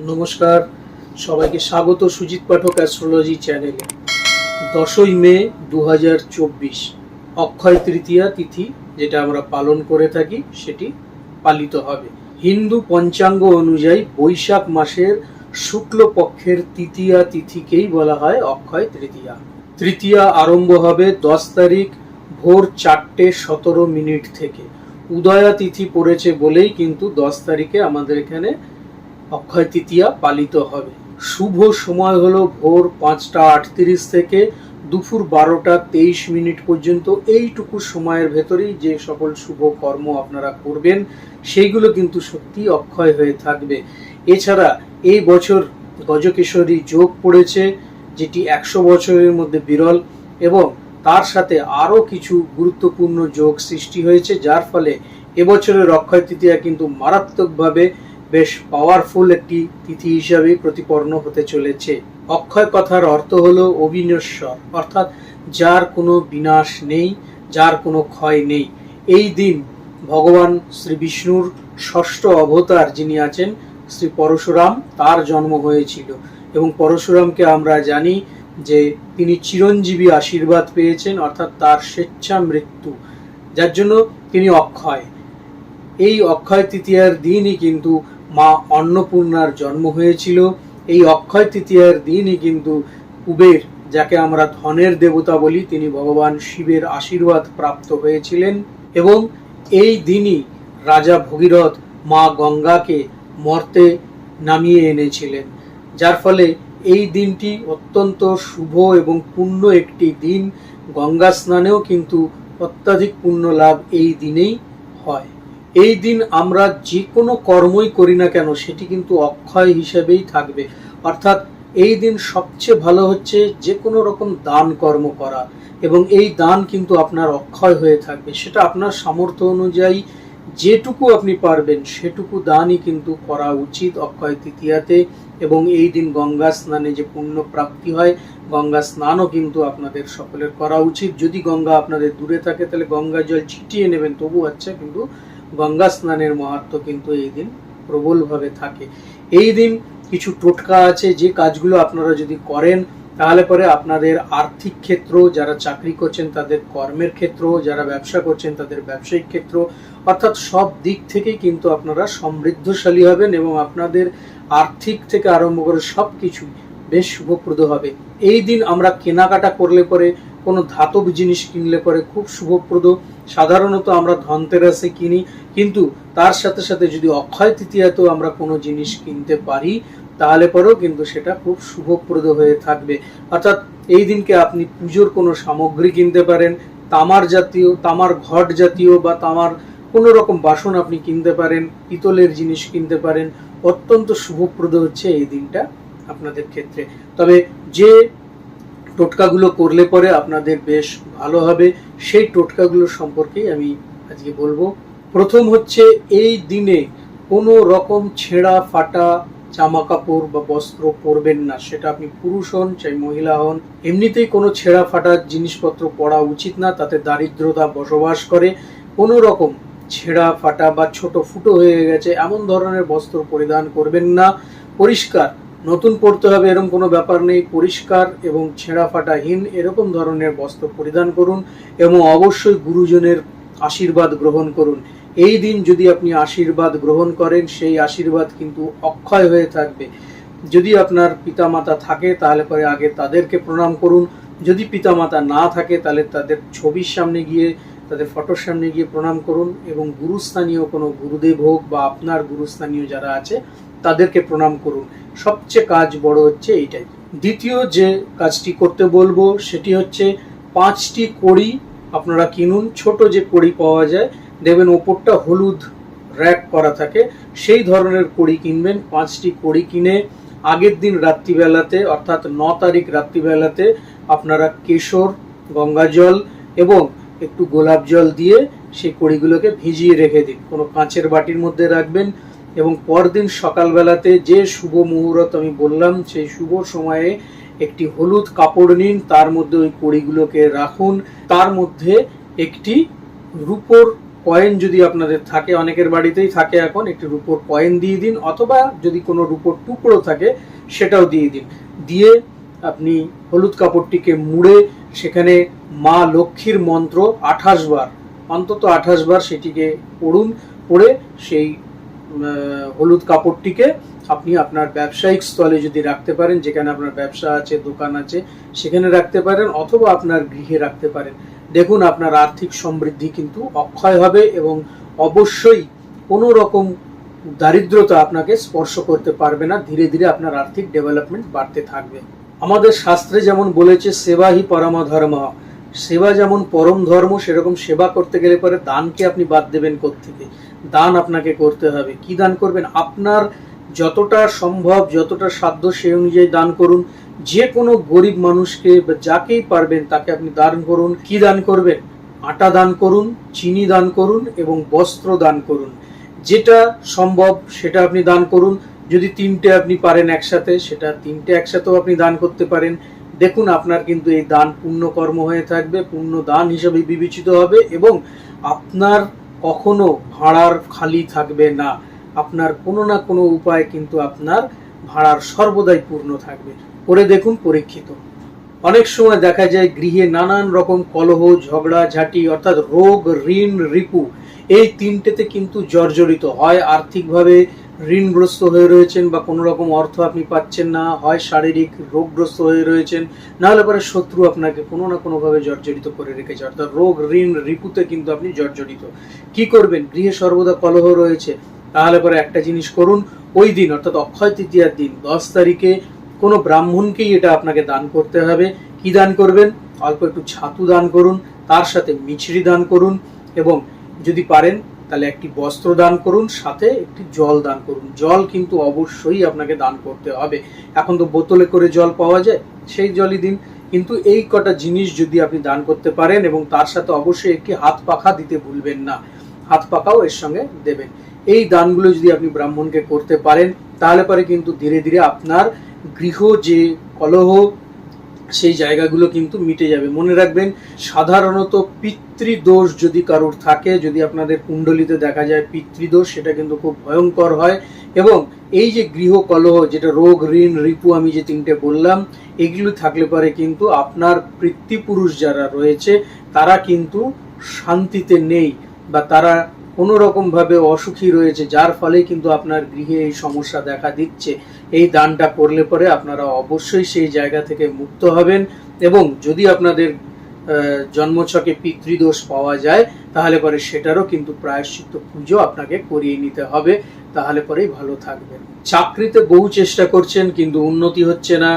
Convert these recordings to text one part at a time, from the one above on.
নমস্কার। সবাইকে স্বাগত সুজিত পাঠক অ্যাস্ট্রোলজি চ্যানেলে। দশই মে দু অক্ষয় তৃতীয়া তিথি, যেটা আমরা পালন করে থাকি, সেটি পালিত হবে। হিন্দু পঞ্চাঙ্গ অনুযায়ী বৈশাখ মাসের শুক্লপক্ষের তৃতীয়া তিথিকেই বলা হয় অক্ষয় তৃতীয়া। তৃতীয়া আরম্ভ হবে দশ তারিখ ভোর চারটে সতেরো মিনিট থেকে। উদয়া তিথি পড়েছে বলেই কিন্তু দশ তারিখে আমাদের এখানে অক্ষয় তৃতীয়া পালিত হবে। শুভ সময় হলো ভোর পাঁচটা আটত্রিশ থেকে দুপুর বারোটা তেইশ মিনিট পর্যন্ত। এইটুকু সময়ের ভেতরেই যে সকল শুভ কর্ম আপনারা করবেন, সেইগুলো কিন্তু সত্যি অক্ষয় হয়ে থাকবে। এছাড়া এই বছর গজকেশরী যোগ পড়েছে, যেটি একশো বছরের মধ্যে বিরল এবং তার সাথে আরও কিছু গুরুত্বপূর্ণ যোগ সৃষ্টি হয়েছে, যার ফলে এবছরের অক্ষয় তৃতীয়া কিন্তু মারাত্মকভাবে বেশ পাওয়ারফুল একটি তিথি হিসাবে প্রতিপন্ন হতে চলেছে। অক্ষয় কথার অর্থ হল অবিনশ্বর, অর্থাৎ যার কোনো বিনাশ নেই, যার কোনো ক্ষয় নেই। এই দিন ভগবান শ্রী বিষ্ণুর ষষ্ঠ অবতার যিনি আছেন, শ্রী পরশুরাম, তার জন্ম হয়েছিল। এবং পরশুরামকে আমরা জানি যে তিনি চিরঞ্জীবী আশীর্বাদ পেয়েছেন, অর্থাৎ তার স্বেচ্ছা মৃত্যু, যার জন্য তিনি অক্ষয়। এই অক্ষয় তৃতীয়ার দিনই কিন্তু মা অন্নপূর্ণার জন্ম হয়েছিল। এই অক্ষয় তৃতীয়ার দিনই কিন্তু কুবের, যাকে আমরা ধনের দেবতা বলি, তিনি ভগবান শিবের আশীর্বাদ প্রাপ্ত হয়েছিলেন এবং এই দিনই রাজা ভগীরথ মা গঙ্গাকে মর্তে নামিয়ে এনেছিলেন। যার ফলে এই দিনটি অত্যন্ত শুভ এবং পূর্ণ একটি দিন। গঙ্গা স্নানেও কিন্তু অত্যাধিক পুণ্য লাভ এই দিনেই হয়। এই দিন আমরা যে কোনো কর্মই করি না কেন, সেটি কিন্তু অক্ষয় হিসেবেই থাকবে। অর্থাৎ এই দিন সবচেয়ে ভালো হচ্ছে যে কোনো রকম দান কর্ম করা এবং এই দান কিন্তু আপনার অক্ষয় হয়ে থাকবে। সেটা আপনার সামর্থ্য অনুযায়ী যেটুকু আপনি পারবেন, সেটুকু দানই কিন্তু করা উচিত অক্ষয় তৃতীয়াতে এবং এই দিন গঙ্গা স্নানে যে পুণ্য প্রাপ্তি হয়, গঙ্গা স্নানও কিন্তু আপনাদের সকলের করা উচিত। যদি গঙ্গা আপনাদের দূরে থাকে, তাহলে গঙ্গা জল ছিটিয়ে নেবেন, তবু আচ্ছা কিন্তু গঙ্গা স্নানের মাহাত্ম কিন্তু এই দিন প্রবলভাবে থাকে। এই দিন কিছু টোটকা আছে, যে কাজগুলো আপনারা যদি করেন, তাহলে পরে আপনাদের আর্থিক ক্ষেত্র যারা চাকরি করছেন তাদের কর্মের ক্ষেত্র যারা ব্যবসা করছেন তাদের ব্যবসায়িক ক্ষেত্র, অর্থাৎ সব দিক থেকেই কিন্তু আপনারা সমৃদ্ধশালী হবেন এবং আপনাদের আর্থিক থেকে আরম্ভ করে সব কিছুই বেশ শুভপ্রদ হবে। এই দিন আমরা কেনাকাটা করলে পরে কোনো ধাতব জিনিস কিনলে পরে খুব শুভপ্রদ। সাধারণত আমরা ধনতেরাসে কিনি, কিন্তু তার সাথে সাথে যদি অক্ষয় তৃতীয়াতেও আমরা কোনো জিনিস কিনতে পারি, তাহলে পরেও কিন্তু সেটা খুব শুভপ্রদ হয়ে থাকবে। অর্থাৎ এই দিনকে আপনি পুজোর কোনো সামগ্রী কিনতে পারেন, তামার জাতীয়, তামার ঘট জাতীয় বা তামার কোনো রকম বাসন আপনি কিনতে পারেন, পিতলের জিনিস কিনতে পারেন, অত্যন্ত শুভপ্রদ হচ্ছে এই দিনটা আপনাদের ক্ষেত্রে। তবে যে টোটকাগুলো করলে পরে আপনাদের বেশ ভালো হবে। সেই টোটকাগুলো সম্পর্কেই আমি আজকে বলব। প্রথম হচ্ছে, এই দিনে কোনো রকম ছেঁড়া ফাটা জামা কাপড় বা বস্ত্র পরবেন না। সেটা আপনি পুরুষ হন চাই মহিলা হন, এমনিতেই কোনো ছেঁড়া ফাটা জিনিসপত্র পরা উচিত না। তাতে দারিদ্রতা বসবাস করে। কোনো রকম ছেঁড়া ফাটা বা ছোট ফুটো হয়ে গেছে, এমন ধরনের বস্ত্র পরিধান করবেন না। পরিষ্কার নতুন পড়তে হবে এরকম কোনো ব্যাপার নেই, পরিষ্কার এবং ছেঁড়া ফাটাহীন এরকম ধরনের বস্ত্র পরিধান করুন এবং অবশ্যই গুরুজনের আশীর্বাদ গ্রহণ করুন। এই দিন যদি আপনি আশীর্বাদ গ্রহণ করেন, সেই আশীর্বাদ কিন্তু অক্ষয় হয়ে থাকবে। যদি আপনার পিতামাতা থাকে, তাহলে পরে আগে তাদেরকে প্রণাম করুন। যদি পিতামাতা না থাকে, তাহলে তাদের ছবির সামনে গিয়ে, তাদের ফটোর সামনে গিয়ে প্রণাম করুন এবং গুরুস্থানীয় কোনো গুরুদেব হোক বা আপনার গুরুস্থানীয় যারা আছে তাদেরকে প্রণাম করুন। সবচেয়ে কাজ বড় হচ্ছে এইটাই। দ্বিতীয় যে কাজটি করতে বলব, সেটি হচ্ছে পাঁচটি কড়ি আপনারা কিনুন। ছোট যে কড়ি পাওয়া যায়, দেখবেন ওপরটা হলুদ র্যাক করা থাকে, সেই ধরনের কড়ি কিনবেন। পাঁচটি কড়ি কিনে আগের দিন রাত্রিবেলাতে, অর্থাৎ ন তারিখ রাত্রিবেলাতে আপনারা কেশর, গঙ্গা জল এবং একটু গোলাপ জল দিয়ে সেই কড়িগুলোকে ভিজিয়ে রেখে দিন। কোনো কাঁচের বাটির মধ্যে রাখবেন এবং পরদিন সকালবেলাতে যে শুভ মুহূর্ত আমি বললাম, সেই শুভ সময়ে একটি হলুদ কাপড় নিন, তার মধ্যে ওই কড়িগুলোকে রাখুন। তার মধ্যে একটি রূপোর কয়েন যদি আপনাদের থাকে, অনেকের বাড়িতেই থাকে এখন, একটি রূপোর কয়েন দিয়ে দিন, অথবা যদি কোনো রূপোর টুকরো থাকে, সেটাও দিয়ে দিন। দিয়ে আপনি হলুদ কাপড়টিকে মুড়ে, সেখানে মা লক্ষ্মীর মন্ত্র আঠাশ বার, অন্তত আঠাশ বার সেটিকে পড়ুন, পড়ে সেই হলুদ কাপড়টিকে আপনি আপনার ব্যবসায়িক স্থলে যদি রাখতে পারেন, যেখানে আপনার ব্যবসা আছে, দোকান আছে, সেখানে রাখতে পারেন অথবা আপনার গৃহে রাখতে পারেন। দেখুন, আপনার আর্থিক সমৃদ্ধি কিন্তু অক্ষয় হবে এবং অবশ্যই কোনো রকম দারিদ্রতা আপনাকে স্পর্শ করতে পারবে না। ধীরে ধীরে আপনার আর্থিক ডেভেলপমেন্ট বাড়তে থাকবে। আমাদের শাস্ত্রে যেমন বলেছে সেবা হি পরম ধর্ম সেবা যেমন পরম ধর্ম, সেরকম সেবা করতে গেলে পরে দানকে আপনি বাদ দেবেন থেকে দান আপনাকে করতে হবে। কি দান করবেন? আপনার যতটা সম্ভব, যতটা সাধ্য সেই অনুযায়ী দান করুন। যে কোনো গরিব মানুষকে বা যাকেই পারবেন, তাকে আপনি দান করুন। কি দান করবেন? আটা দান করুন, চিনি দান করুন এবং বস্ত্র দান করুন। যেটা সম্ভব, সেটা আপনি দান করুন। যদি তিনটে আপনি পারেন একসাথে, সেটা তিনটে একসাথেও আপনি দান করতে পারেন। দেখুন, আপনার কিন্তু এই দান পুণ্য কর্ম হয়ে থাকবে পুণ্য দান হিসেবে বিবেচিত হবে এবং আপনার কখনো ভাড়ার খালি থাকবে না। আপনার কোনো না কোনো উপায় কিন্তু আপনার ভাড়ার সর্বদাই পূর্ণ থাকবে। করে দেখুন পরীক্ষিত। অনেক সময় দেখা যায় গৃহে নানান রকম কলহ, ঝগড়া, ঝাঁটি, অর্থাৎ রোগ, ঋণ, রিপু এই তিনটেতে কিন্তু জর্জরিত হয়। আর্থিকভাবে ঋণগ্রস্ত হয়ে রয়েছেন বা কোনো রকম অর্থ আপনি পাচ্ছেন না, হয় শারীরিক রোগগ্রস্ত হয়ে রয়েছেন, না হলে পরে শত্রু আপনাকে কোনো না কোনোভাবে জর্জরিত করে রেখেছে অর্থাৎ রোগ ঋণ রিপুতে কিন্তু আপনি জর্জরিত। কি করবেন? গৃহে সর্বদা কলহ রয়েছে। তাহলে পরে একটা জিনিস করুন, ওই দিন, অর্থাৎ অক্ষয় তৃতীয়ার দিন, দশ তারিখে কোনো ব্রাহ্মণকেই এটা আপনাকে দান করতে হবে। কি দান করবেন? অল্প একটু ছাতু দান করুন, তার সাথে মিছরি দান করুন এবং যদি পারেন তাহলে একটি বস্ত্র দান করুন, সাথে একটি জল দান করুন। জল কিন্তু অবশ্যই আপনাকে দান করতে হবে। এখন তো বোতলে করে জল পাওয়া যায়, সেই জলই দিন। কিন্তু এই কটা জিনিস যদি আপনি দান করতে পারেন এবং তার সাথে অবশ্যই একটি হাত পাখা দিতে ভুলবেন না। হাত পাখাও এর সঙ্গে দেবেন। এই দানগুলো যদি আপনি ব্রাহ্মণকে করতে পারেন, তাহলে পরে কিন্তু ধীরে ধীরে আপনার গৃহ যে কলহ সেই জায়গাগুলো কিন্তু মিটে যাবে। মনে রাখবেন, সাধারণত পিতৃদোষ যদি কারোর থাকে, যদি আপনাদের কুণ্ডলিতে দেখা যায় পিতৃদোষ, সেটা কিন্তু খুব ভয়ঙ্কর হয়। এবং এই যে গৃহ কলহ, যেটা রোগ, ঋণ, রিপু, আমি যে তিনটে বললাম, এগুলো থাকলে পরে কিন্তু আপনার পিতৃপুরুষ যারা রয়েছে, তারা কিন্তু শান্তিতে নেই, বা তারা কোনো রকম ভাবে অসুখী রয়েছে, যার ফলে কিন্তু আপনার গৃহে এই সমস্যা দেখা দিচ্ছে। এই দানটা করলে পরে আপনারা অবশ্যই সেই জায়গা থেকে মুক্ত হবেন এবং যদি আপনাদের জন্মছকে পিতৃদোষ পাওয়া যায়, তাহলে পরে সেটারও কিন্তু প্রায়শ্চিত্ত পুজো আপনাকে করিয়ে নিতে হবে। তাহলে পরেই ভালো থাকবেন। চাকরিতে বহু চেষ্টা করছেন, কিন্তু উন্নতি হচ্ছে না।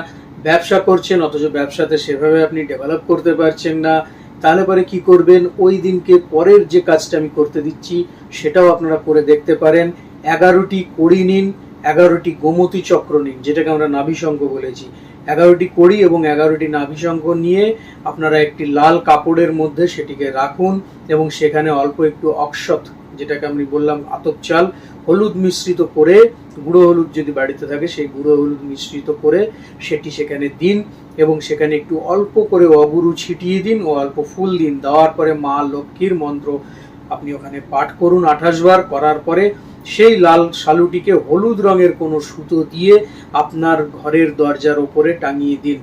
ব্যবসা করছেন, অথচ ব্যবসাতে সেভাবে আপনি ডেভেলপ করতে পারছেন না। তাহলে পরে কি করবেন? ওই দিনকে পরের যে কাজটা আমি করতে দিচ্ছি, সেটাও আপনারা করে দেখতে পারেন। এগারোটি কড়ি নিন, এগারোটি গোমতী চক্র নিন, যেটাকে আমরা নাভিশঙ্খ বলেছি। এগারোটি কড়ি এবং এগারোটি নাভিশঙ্খ নিয়ে আপনারা একটি লাল কাপড়ের মধ্যে সেটিকে রাখুন এবং সেখানে অল্প একটু অক্ষত, যেটাকে আমি বললাম আতপ চাল হলুদ মিশ্রিত করে, গুঁড়ো হলুদ যদি বাড়িতে থাকে, সেই গুঁড়ো হলুদ মিশ্রিত করে সেটি সেখানে দিন এবং সেখানে একটু অল্প করে অগুরু ছিটিয়ে দিন ও অল্প ফুল দিন। দেওয়ার পরে মা লক্ষ্মীর মন্ত্র আপনি ওখানে পাঠ করুন আঠাশ বার। করার পরে সেই লাল শালুটিকে হলুদ রঙের কোনো সুতো দিয়ে আপনার ঘরের দরজার ওপরে টাঙিয়ে দিন।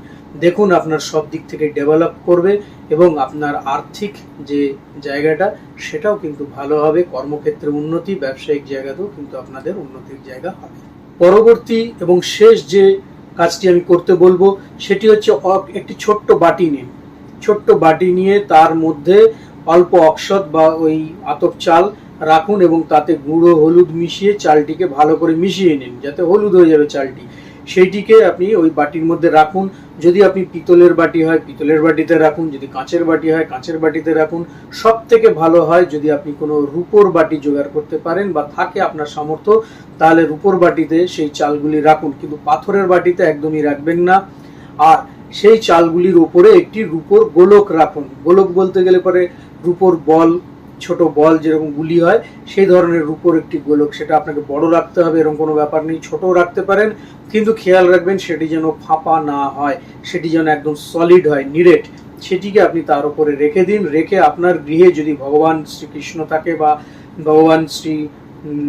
দেখুন আপনার সব দিক থেকে ডেভেলপ করবে এবং আপনার আর্থিক যে জায়গাটা, সেটাও কিন্তু ভালো হবে। কর্মক্ষেত্রে উন্নতি, ব্যবসায়িক জায়গাতেও কিন্তু আপনাদের উন্নতির জায়গা হবে। পরবর্তী এবং শেষ যে কাজটি আমি করতে বলব, সেটি হচ্ছে একটি ছোট্ট বাটি নিন। ছোট্ট বাটি নিয়ে তার মধ্যে অল্প অক্ষত বা ওই আতপ চাল রাখুন এবং তাতে গুঁড়ো, হলুদ মিশিয়ে চালটিকে ভালো করে মিশিয়ে নিন, যাতে হলুদ হয়ে যাবে চালটি। সেইটিকে আপনি ওই বাটির মধ্যে রাখুন। যদি আপনি পিতলের বাটি হয়, পিতলের বাটিতে রাখুন। যদি কাঁচের বাটি হয়, কাঁচের বাটিতে রাখুন। সব থেকে ভালো হয় যদি আপনি কোনো রূপোর বাটি জোগাড় করতে পারেন বা থাকে আপনার সামর্থ্য, তাহলে রূপোর বাটিতে সেই চালগুলি রাখুন। কিন্তু পাথরের বাটিতে একদমই রাখবেন না। আর সেই চালগুলির ওপরে একটি রূপোর গোলক রাখুন। গোলক বলতে গেলে পরে রূপোর বল ছোট বল যেরকম গুলি হয়, সেই ধরনের রূপোর একটি গোলক, সেটা আপনাকে বড় রাখতে হবে, এরকম কোনো ব্যাপার নেই। ছোটও রাখতে পারেন, কিন্তু খেয়াল রাখবেন সেটি যেন ফাঁপা না হয়, সেটি যেন একদম সলিড হয়, নিরেট। সেটিকে আপনি তার উপরে রেখে দিন, রেখে আপনার গৃহে যদি ভগবান শ্রীকৃষ্ণ থাকে বা ভগবান শ্রী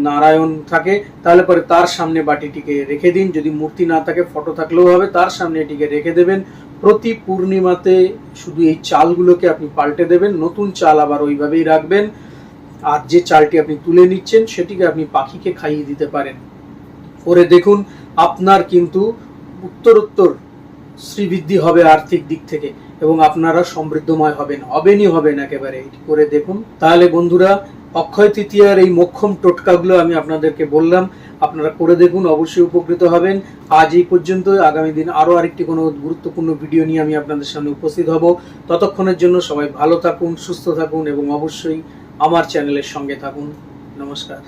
নারায়ণ থাকে, তাহলে পরে তার সামনে বাটিটিকে রেখে দিন। যদি মূর্তি না থাকে, ফটো থাকলেও হবে, তার সামনে এটিকে রেখে দেবেন। প্রতি পূর্ণিমাতে শুধু এই চালগুলোকে আপনি পাল্টে দেবেন, নতুন চাল আবার ওইভাবেই রাখবেন। আর যে চালটি আপনি তুলে নিচ্ছেন, সেটিকে আপনি পাখিকে খাইয়ে দিতে পারেন। করে দেখুন, আপনার কিন্তু উত্তরোত্তর শ্রীবৃদ্ধি হবে আর্থিক দিক থেকে এবং আপনারা সমৃদ্ধময় হবেন, হবেনই হবেন একেবারে। এটি করে দেখুন। তাহলে বন্ধুরা, অক্ষয় তৃতীয়ার এই মোক্ষম টোটকাগুলো আমি আপনাদেরকে বললাম আপনারা করে দেখুন, অবশ্যই উপকৃত হবেন। আজ এই পর্যন্ত, আগামী দিন আরও আরেকটি কোনো গুরুত্বপূর্ণ ভিডিও নিয়ে আমি আপনাদের সামনে উপস্থিত হব। ততক্ষণের জন্য সবাই ভালো থাকুন, সুস্থ থাকুন এবং অবশ্যই আমার চ্যানেলের সঙ্গে থাকুন। নমস্কার।